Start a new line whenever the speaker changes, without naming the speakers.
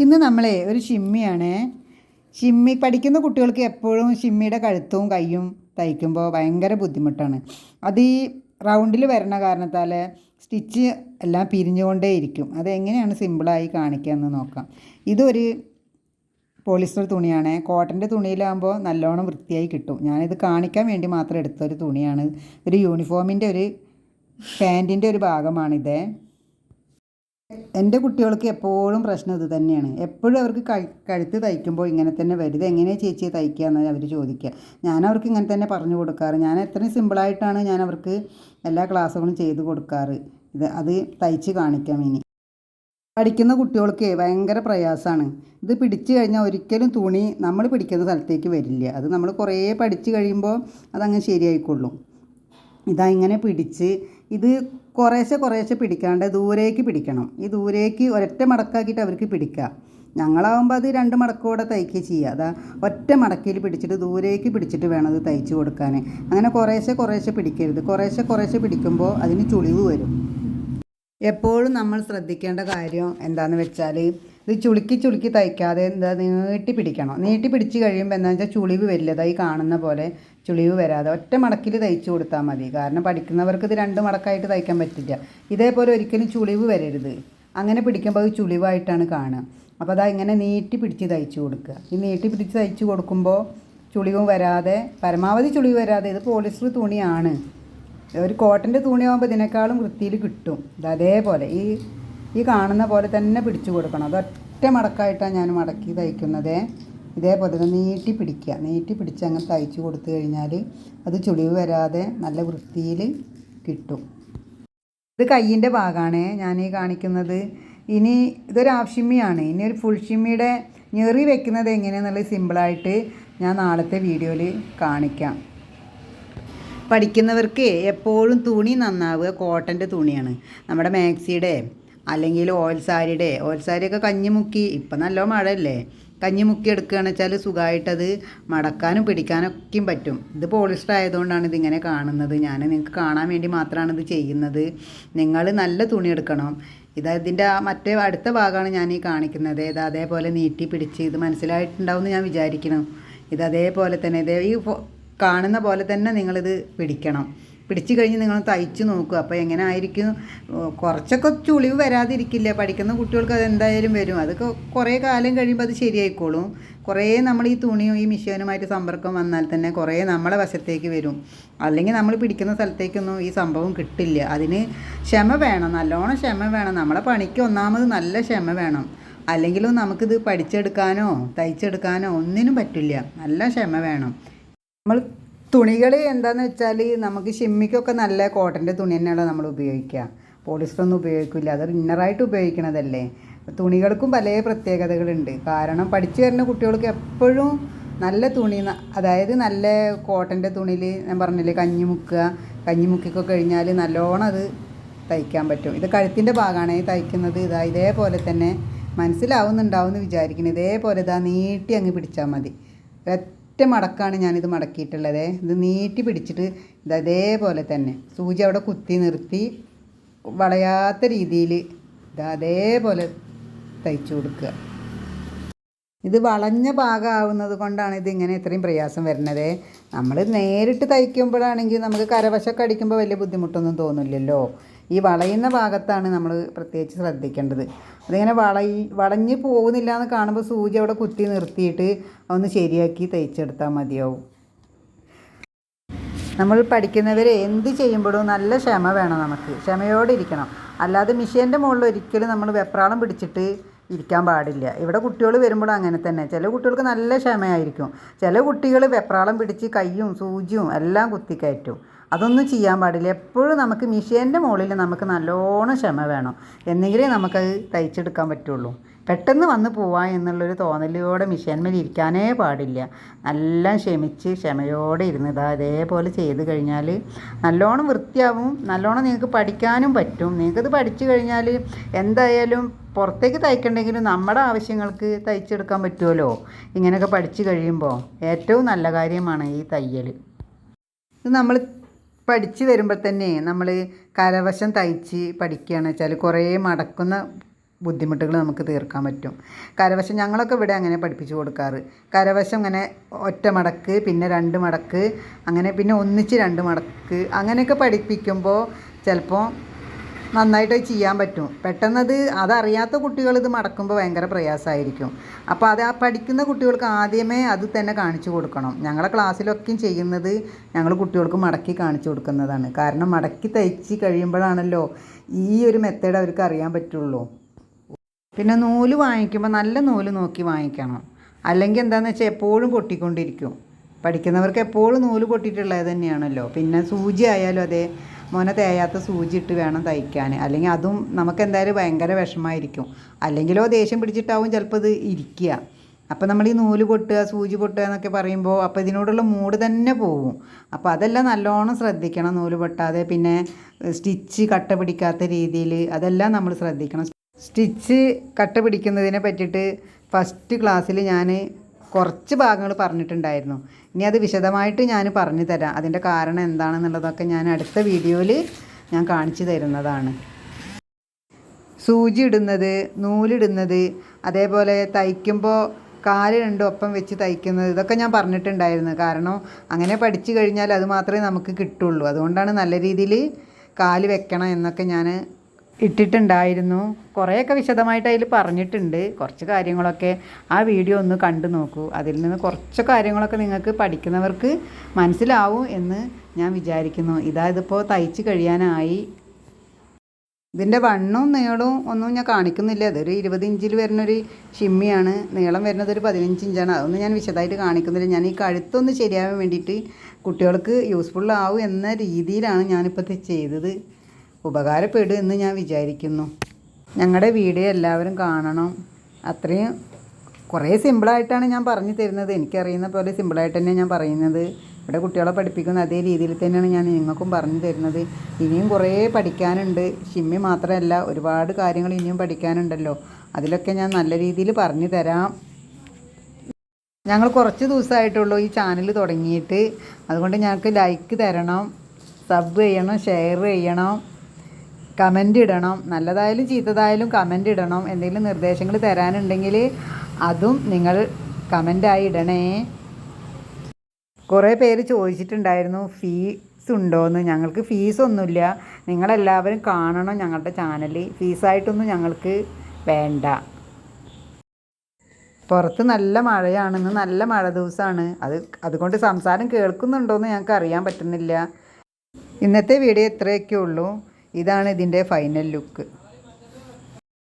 ഇന്ന് നമ്മളെ ഒരു ചിമ്മിയാണ് ചിമ്മി പഠിക്കുന്ന കുട്ടികൾക്ക് എപ്പോഴും ചിമ്മിയുടെ കഴുത്തും കൈയും തയ്ക്കുമ്പോൾ ഭയങ്കര ബുദ്ധിമുട്ടാണ്. അത് ഈ റൗണ്ടിൽ വരണ കാരണത്താൽ സ്റ്റിച്ച് എല്ലാം പിരിഞ്ഞുകൊണ്ടേ ഇരിക്കും അതെങ്ങനെയാണ് സിമ്പിളായി കാണിക്കുക എന്ന് നോക്കാം. ഇതൊരു പോളിസ്റ്റർ തുണിയാണ്. കോട്ടന്റെ തുണിയിലാകുമ്പോൾ നല്ലോണം വൃത്തിയായി കിട്ടും. ഞാനിത് കാണിക്കാൻ വേണ്ടി മാത്രം എടുത്തൊരു തുണിയാണ്. ഒരു യൂണിഫോമിന്റെ ഒരു പാന്റിന്റെ ഒരു ഭാഗമാണിത്. എന്റെ കുട്ടികൾക്ക് എപ്പോഴും പ്രശ്നം ഇത് തന്നെയാണ്. എപ്പോഴും അവർക്ക് കഴു കഴുത്ത് തയ്ക്കുമ്പോൾ ഇങ്ങനെ തന്നെ വരും ഇത് എങ്ങനെയാണ് ചേച്ചി തയ്ക്കുക എന്ന് അവർ ചോദിക്കുക. ഞാൻ അവർക്ക് ഇങ്ങനെ തന്നെ പറഞ്ഞു കൊടുക്കാറ്. ഞാൻ എത്രയും സിമ്പിളായിട്ടാണ് ഞാൻ അവർക്ക് എല്ലാ ക്ലാസ്സുകളും ചെയ്ത് കൊടുക്കാറ്. ഇത് അത് തയ്ച്ച് കാണിക്കാം ഇനി. പഠിക്കുന്ന കുട്ടികൾക്ക് ഭയങ്കര പ്രയാസമാണ്. ഇത് പിടിച്ചു കഴിഞ്ഞാൽ ഒരിക്കലും തുണി നമ്മൾ പിടിക്കുന്ന സ്ഥലത്തേക്ക് വരില്ല. അത് നമ്മൾ കുറേ പഠിച്ചു കഴിയുമ്പോൾ അതങ്ങ് ശരിയായിക്കൊള്ളും. ഇതാ ഇങ്ങനെ പിടിച്ച് ഇത് കുറേശ്ശെ കുറേശ്ശെ പിടിക്കാണ്ട് ദൂരേക്ക് പിടിക്കണം. ഈ ദൂരേക്ക് ഒരൊറ്റ മടക്കാക്കിയിട്ട് അവർക്ക് പിടിക്കാം. ഞങ്ങളാവുമ്പോൾ അത് രണ്ട് മടക്കോടെ തയ്ക്കുക ചെയ്യുക അതാ ഒറ്റ മടക്കിയിൽ പിടിച്ചിട്ട് ദൂരേക്ക് പിടിച്ചിട്ട് വേണം അത് തയ്ച്ച് കൊടുക്കാൻ അങ്ങനെ കുറേശ്ശെ കുറേശ്ശെ പിടിക്കരുത്. കുറേശ്ശെ കുറേശ്ശെ പിടിക്കുമ്പോൾ അതിന് ചുളിവ് വരും. എപ്പോഴും നമ്മൾ ശ്രദ്ധിക്കേണ്ട കാര്യം എന്താണെന്ന് വെച്ചാൽ ഇത് ചുളുക്കി ചുളുക്കി തയ്ക്കാതെ എന്താ നീട്ടി പിടിക്കണം. നീട്ടി പിടിച്ച് കഴിയുമ്പോൾ എന്താ വെച്ചാൽ ചുളിവ് വരില്ലതായി കാണുന്ന പോലെ ചുളിവ് വരാതെ. ഒറ്റ മടക്കിൽ തയ്ച്ചു കൊടുത്താൽ മതി. കാരണം പഠിക്കുന്നവർക്ക് ഇത് രണ്ട് മടക്കായിട്ട് തയ്ക്കാൻ പറ്റില്ല. ഇതേപോലെ ഒരിക്കലും ചുളിവ് വരരുത്. അങ്ങനെ പിടിക്കുമ്പോൾ അത് ചുളിവായിട്ടാണ് കാണുക. അപ്പോൾ അതാ ഇങ്ങനെ നീട്ടി പിടിച്ച് തയ്ച്ചു കൊടുക്കുക. ഈ നീട്ടി പിടിച്ച് തയ്ച്ചു കൊടുക്കുമ്പോൾ ചുളിവും വരാതെ പരമാവധി ചുളിവ് വരാതെ ഇത് പോളിസ്റ്റർ തുണിയാണ്. ഒരു കോട്ടന്റെ തുണിയാകുമ്പോൾ ഇതിനേക്കാളും വൃത്തിയിൽ കിട്ടും. ഇത് അതേപോലെ ഈ ഈ കാണുന്ന പോലെ തന്നെ പിടിച്ചു കൊടുക്കണം. അത് ഒറ്റ മടക്കായിട്ടാണ് ഞാൻ മടക്കി തയ്ക്കുന്നത്. ഇതേപോലെ തന്നെ നീട്ടി പിടിക്കുക. നീട്ടി പിടിച്ച് അങ്ങനെ തയ്ച്ചു കൊടുത്തു കഴിഞ്ഞാൽ അത് ചുളിവ് വരാതെ നല്ല വൃത്തിയിൽ കിട്ടും. ഇത് കയ്യിന്റെ ഭാഗമാണ് ഞാൻ ഈ കാണിക്കുന്നത്. ഇനി ഇതൊരു ഹാഫ് ഇനി ഒരു ഫുൾ ഷിമ്മിയുടെ ഞെറി വെക്കുന്നത് എങ്ങനെയാണെന്നുള്ളത് സിമ്പിളായിട്ട് ഞാൻ നാളത്തെ വീഡിയോയിൽ കാണിക്കാം. പഠിക്കുന്നവർക്ക് എപ്പോഴും തുണി നന്നാവുക കോട്ടന്റെ തുണിയാണ്. നമ്മുടെ മാക്സിയുടെ അല്ലെങ്കിൽ ഓയിൽ സാരിയുടെ ഓയിൽ സാരിയൊക്കെ കഞ്ഞി മുക്കി. ഇപ്പം നല്ല മഴയല്ലേ. കഞ്ഞി മുക്കി എടുക്കുകയാണെന്ന് വെച്ചാൽ സുഖമായിട്ടത് മടക്കാനും പിടിക്കാനൊക്കെയും പറ്റും. ഇത് പോളിസ്റ്റർ ആയതുകൊണ്ടാണ് ഇതിങ്ങനെ കാണുന്നത്. ഞാൻ നിങ്ങൾക്ക് കാണാൻ വേണ്ടി മാത്രമാണ് ഇത് ചെയ്യുന്നത്. നിങ്ങൾ നല്ല തുണി എടുക്കണം. ഇതാ ഇതിന്റെ മറ്റേ അടുത്ത ഭാഗമാണ് ഞാൻ ഈ കാണിക്കുന്നത്. ഇത് അതേപോലെ നീട്ടി പിടിച്ച് ഇത് മനസ്സിലായിട്ടുണ്ടാവും എന്ന് ഞാൻ വിചാരിക്കണം ഇത് അതേപോലെ തന്നെ ഇതേ ഈ കാണുന്ന പോലെ തന്നെ നിങ്ങളിത് പിടിക്കണം. പിടിച്ചു കഴിഞ്ഞ് നിങ്ങൾ തയ്ച്ച് നോക്കുക അപ്പോൾ എങ്ങനെ ആയിരിക്കും? കുറച്ചൊക്കെ ചുളിവ് വരാതിരിക്കില്ല? പഠിക്കുന്ന കുട്ടികൾക്ക് അത് എന്തായാലും വരും. അതൊക്കെ കുറേ കാലം കഴിയുമ്പോൾ അത് ശരിയായിക്കോളും. കുറേ നമ്മൾ ഈ തുണിയും ഈ മിഷീനുമായിട്ട് സമ്പർക്കം വന്നാൽ തന്നെ കുറേ നമ്മളെ വശത്തേക്ക് വരും. അല്ലെങ്കിൽ നമ്മൾ പിടിക്കുന്ന സ്ഥലത്തേക്കൊന്നും ഈ സംഭവം കിട്ടില്ല. അതിന് ക്ഷമ വേണം. നല്ലോണം ക്ഷമ വേണം. നമ്മളെ പണിക്ക് ഒന്നാമത് നല്ല ക്ഷമ വേണം. അല്ലെങ്കിലും നമുക്കിത് പഠിച്ചെടുക്കാനോ തയ്ച്ചെടുക്കാനോ ഒന്നിനും പറ്റില്ല. നല്ല ക്ഷമ വേണം. നമ്മൾ തുണികൾ എന്താണെന്ന് വെച്ചാൽ നമുക്ക് ഷിമ്മിക്കൊക്കെ നല്ല കോട്ടന്റെ തുണി തന്നെയാണ് നമ്മൾ ഉപയോഗിക്കുക. പോളിസ്റ്റർ ഒന്നും ഉപയോഗിക്കില്ല അത് ഇന്നറായിട്ട് ഉപയോഗിക്കണതല്ലേ. തുണികൾക്കും പല പ്രത്യേകതകളുണ്ട്. കാരണം പഠിച്ചു വരുന്ന കുട്ടികൾക്ക് എപ്പോഴും നല്ല തുണി അതായത് നല്ല കോട്ടന്റെ തുണിയിൽ ഞാൻ പറഞ്ഞില്ലേ കഞ്ഞി മുക്കുക. കഞ്ഞി മുക്കിക്കൊക്കെ കഴിഞ്ഞാൽ നല്ലോണം അത് തയ്ക്കാൻ പറ്റും. ഇത് കഴുത്തിന്റെ ഭാഗമാണ് തയ്ക്കുന്നത്. ഇതാ ഇതേപോലെ തന്നെ മനസ്സിലാവുന്നുണ്ടാവും എന്ന് വിചാരിക്കുന്നത് ഇതേപോലെ ഇതാ നീട്ടി അങ്ങ് പിടിച്ചാൽ മതി. ഒറ്റ മടക്കാണ് ഞാനിത് മടക്കിയിട്ടുള്ളത്. ഇത് നീട്ടി പിടിച്ചിട്ട് ഇത് അതേപോലെ തന്നെ സൂചി അവിടെ കുത്തി നിർത്തി വളയാത്ത രീതിയിൽ ഇത് അതേപോലെ തയ്ച്ചു കൊടുക്കുക. ഇത് വളഞ്ഞ ഭാഗമാവുന്നത് കൊണ്ടാണ് ഇങ്ങനെ ഇത്രയും പ്രയാസം വരുന്നത്. നമ്മൾ നേരിട്ട് തയ്ക്കുമ്പോഴാണെങ്കിൽ നമുക്ക് കരവശമൊക്കെ അടിക്കുമ്പോൾ വലിയ ബുദ്ധിമുട്ടൊന്നും തോന്നില്ലല്ലോ. ഈ വളയുന്ന ഭാഗത്താണ് നമ്മൾ പ്രത്യേകിച്ച് ശ്രദ്ധിക്കേണ്ടത്. അതിങ്ങനെ വളയി വളഞ്ഞ് പോകുന്നില്ല എന്ന് കാണുമ്പോൾ സൂചി അവിടെ കുത്തി നിർത്തിയിട്ട് ഒന്ന് ശരിയാക്കി തയ്ച്ചെടുത്താൽ മതിയാവും. നമ്മൾ പഠിക്കുന്നവർ എന്ത് ചെയ്യുമ്പോഴും നല്ല ക്ഷമ വേണം നമുക്ക്. ക്ഷമയോടെ ഇരിക്കണം അല്ലാതെ മിഷീന്റെ മുകളിൽ ഒരിക്കലും നമ്മൾ വെപ്രാളം പിടിച്ചിട്ട് ഇരിക്കാൻ പാടില്ല. ഇവിടെ കുട്ടികൾ വരുമ്പോൾ അങ്ങനെ തന്നെ. ചില കുട്ടികൾക്ക് നല്ല ക്ഷമയായിരിക്കും. ചില കുട്ടികൾ വെപ്രാളം പിടിച്ച് കയ്യും സൂചിയും എല്ലാം കുത്തിക്കയറ്റും അതൊന്നും ചെയ്യാൻ പാടില്ല. എപ്പോഴും നമുക്ക് മിഷീന്റെ മുകളിൽ നമുക്ക് നല്ലോണം ക്ഷമ വേണം. എന്നെങ്കിലേ നമുക്കത് തയ്ച്ചെടുക്കാൻ പറ്റുള്ളൂ. പെട്ടെന്ന് വന്ന് പോവാ എന്നുള്ളൊരു തോന്നലോടെ മിഷീന്മേൽ ഇരിക്കാനേ പാടില്ല. നല്ല ക്ഷമിച്ച് ക്ഷമയോടെ ഇരുന്ന് ഇതാ അതേപോലെ ചെയ്ത് കഴിഞ്ഞാൽ നല്ലോണം വൃത്തിയാവും. നല്ലോണം നിങ്ങൾക്ക് പഠിക്കാനും പറ്റും. നിങ്ങൾക്കത് പഠിച്ചു കഴിഞ്ഞാൽ എന്തായാലും പുറത്തേക്ക് തയ്ക്കണ്ടെങ്കിലും നമ്മുടെ ആവശ്യങ്ങൾക്ക് തയ്ച്ചെടുക്കാൻ പറ്റുമല്ലോ. ഇങ്ങനെയൊക്കെ പഠിച്ചു കഴിയുമ്പോൾ ഏറ്റവും നല്ല കാര്യമാണ് ഈ തയ്യൽ. ഇത് നമ്മൾ പഠിച്ച് വരുമ്പോൾ തന്നെ നമ്മൾ കരവശം തയ്ച്ച് പഠിക്കുകയാണ് വെച്ചാൽ കുറേ മടക്കുന്ന ബുദ്ധിമുട്ടുകൾ നമുക്ക് തീർക്കാൻ പറ്റും. കരവശം ഞങ്ങളൊക്കെ ഇവിടെ അങ്ങനെ പഠിപ്പിച്ചു കൊടുക്കാറ്. കരവശം അങ്ങനെ ഒറ്റ മടക്ക് പിന്നെ രണ്ട് മടക്ക് അങ്ങനെ പിന്നെ ഒന്നിച്ച് രണ്ട് മടക്ക് അങ്ങനെയൊക്കെ പഠിപ്പിക്കുമ്പോൾ ചിലപ്പോൾ നന്നായിട്ട് ചെയ്യാൻ പറ്റും. പെട്ടെന്നത് അതറിയാത്ത കുട്ടികൾ ഇത് മടക്കുമ്പോൾ ഭയങ്കര പ്രയാസമായിരിക്കും. അപ്പോൾ അത് ആ പഠിക്കുന്ന കുട്ടികൾക്ക് ആദ്യമേ അത് തന്നെ കാണിച്ചു കൊടുക്കണം. ഞങ്ങളെ ക്ലാസ്സിലൊക്കെയും ചെയ്യുന്നത് ഞങ്ങൾ കുട്ടികൾക്ക് മടക്കി കാണിച്ചു കൊടുക്കുന്നതാണ്. കാരണം മടക്കി തയ്ച്ച് കഴിയുമ്പോഴാണല്ലോ ഈ ഒരു മെത്തേഡ് അവർക്ക് അറിയാൻ പറ്റുള്ളൂ. പിന്നെ നൂൽ വാങ്ങിക്കുമ്പോൾ നല്ല നൂൽ നോക്കി വാങ്ങിക്കണം. അല്ലെങ്കിൽ എന്താണെന്ന് വെച്ചാൽ എപ്പോഴും പൊട്ടിക്കൊണ്ടിരിക്കും. പഠിക്കുന്നവർക്ക് എപ്പോഴും നൂൽ പൊട്ടിയിട്ടുള്ളത് തന്നെയാണല്ലോ. പിന്നെ സൂചി ആയാലും അതെ. മോനെ തേയാത്ത സൂചി ഇട്ട് വേണം തയ്ക്കാൻ. അല്ലെങ്കിൽ അതും നമുക്ക് എന്തായാലും ഭയങ്കര വിഷമമായിരിക്കും. അല്ലെങ്കിലോ ദേഷ്യം പിടിച്ചിട്ടാവും ചിലപ്പോൾ ഇത് ഇരിക്കുക. അപ്പോൾ നമ്മൾ ഈ നൂൽ പൊട്ടുക സൂചി പൊട്ടുക എന്നൊക്കെ പറയുമ്പോൾ അപ്പോൾ ഇതിനോടുള്ള മൂഡ് തന്നെ പോകും അപ്പോൾ അതെല്ലാം നല്ലോണം ശ്രദ്ധിക്കണം നൂൽ പൊട്ടാതെ. പിന്നെ സ്റ്റിച്ച് കട്ട പിടിക്കാത്ത രീതിയിൽ അതെല്ലാം നമ്മൾ ശ്രദ്ധിക്കണം. സ്റ്റിച്ച് കട്ട പിടിക്കുന്നതിനെ പറ്റിയിട്ട് ഫസ്റ്റ് ക്ലാസ്സിൽ ഞാൻ കുറച്ച് ഭാഗങ്ങൾ പറഞ്ഞിട്ടുണ്ടായിരുന്നു. ഇനി അത് വിശദമായിട്ട് ഞാൻ പറഞ്ഞു തരാം. അതിന്റെ കാരണം എന്താണെന്നുള്ളതൊക്കെ ഞാൻ അടുത്ത വീഡിയോയിൽ ഞാൻ കാണിച്ചു തരുന്നതാണ്. സൂചി ഇടുന്നത് നൂലിടുന്നത് അതേപോലെ തയ്ക്കുമ്പോൾ കാൽ രണ്ടും ഒപ്പം വെച്ച് തയ്ക്കുന്നത് ഇതൊക്കെ ഞാൻ പറഞ്ഞിട്ടുണ്ടായിരുന്നു. കാരണം അങ്ങനെ പഠിച്ചു കഴിഞ്ഞാൽ അത് മാത്രമേ നമുക്ക് കിട്ടുള്ളൂ. അതുകൊണ്ടാണ് നല്ല രീതിയിൽ കാൽ വെക്കണം എന്നൊക്കെ ഞാൻ ഇട്ടിട്ടുണ്ടായിരുന്നു. കുറേയൊക്കെ വിശദമായിട്ട് അതിൽ പറഞ്ഞിട്ടുണ്ട്. കുറച്ച് കാര്യങ്ങളൊക്കെ ആ വീഡിയോ ഒന്ന് കണ്ടു നോക്കൂ. അതിൽ നിന്ന് കുറച്ച് കാര്യങ്ങളൊക്കെ നിങ്ങൾക്ക് പഠിക്കുന്നവർക്ക് മനസ്സിലാവും എന്ന് ഞാൻ വിചാരിക്കുന്നു. ഇതാ ഇതിപ്പോൾ തയ്ച്ച് കഴിയാനായി. ഇതിന്റെ വണ്ണവും നീളവും ഒന്നും ഞാൻ കാണിക്കുന്നില്ല. അതൊരു ഇരുപത് ഇഞ്ചിൽ വരുന്നൊരു ഷിമ്മിയാണ്. നീളം വരുന്നത് ഒരു പതിനഞ്ച് ഇഞ്ചാണ്. അതൊന്നും ഞാൻ വിശദമായിട്ട് കാണിക്കുന്നില്ല. ഞാൻ ഈ കഴുത്തൊന്ന് ശരിയാവാൻ വേണ്ടിയിട്ട് കുട്ടികൾക്ക് യൂസ്ഫുൾ ആവും എന്ന രീതിയിലാണ് ഞാനിപ്പോൾ ചെയ്തത്. ഉപകാരപ്പെടും എന്ന് ഞാൻ വിചാരിക്കുന്നു. ഞങ്ങളുടെ വീഡിയോ എല്ലാവരും കാണണം. അത്രയും കുറേ സിമ്പിളായിട്ടാണ് ഞാൻ പറഞ്ഞു തരുന്നത്. എനിക്കറിയുന്ന പോലെ സിമ്പിളായിട്ട് തന്നെ ഞാൻ പറയുന്നത്. ഇവിടെ കുട്ടികളെ പഠിപ്പിക്കുന്ന അതേ രീതിയിൽ തന്നെയാണ് ഞാൻ നിങ്ങൾക്കും പറഞ്ഞു തരുന്നത്. ഇനിയും കുറേ പഠിക്കാനുണ്ട്. ഷിമ്മി മാത്രമല്ല ഒരുപാട് കാര്യങ്ങൾ ഇനിയും പഠിക്കാനുണ്ടല്ലോ. അതിലൊക്കെ ഞാൻ നല്ല രീതിയിൽ പറഞ്ഞു തരാം. ഞങ്ങൾ കുറച്ച് ദിവസമായിട്ടുള്ളൂ ഈ ചാനൽ തുടങ്ങിയിട്ട്. അതുകൊണ്ട് ഞങ്ങൾക്ക് ലൈക്ക് തരണം സബ് ചെയ്യണം ഷെയർ ചെയ്യണം. കമന്റ് ഇടണം. നല്ലതായാലും ചീത്തതായാലും കമന്റ് ഇടണം. എന്തെങ്കിലും നിർദ്ദേശങ്ങൾ തരാനുണ്ടെങ്കിൽ അതും നിങ്ങൾ കമന്റായി ഇടണേ. കുറേ പേര് ചോദിച്ചിട്ടുണ്ടായിരുന്നു ഫീസ് ഉണ്ടോയെന്ന് ഞങ്ങൾക്ക് ഫീസൊന്നുമില്ല. നിങ്ങളെല്ലാവരും കാണണം ഞങ്ങളുടെ ചാനൽ ഫീസായിട്ടൊന്നും ഞങ്ങൾക്ക് വേണ്ട. പുറത്ത് നല്ല മഴയാണെന്ന് നല്ല മഴ ദിവസമാണ്. അത് അതുകൊണ്ട് സംസാരം കേൾക്കുന്നുണ്ടോയെന്ന് ഞങ്ങൾക്ക് അറിയാൻ പറ്റുന്നില്ല. ഇന്നത്തെ വീഡിയോ ഇത്രയൊക്കെ ഉള്ളൂ ഇതാണ് ഇതിന്റെ ഫൈനൽ ലുക്ക്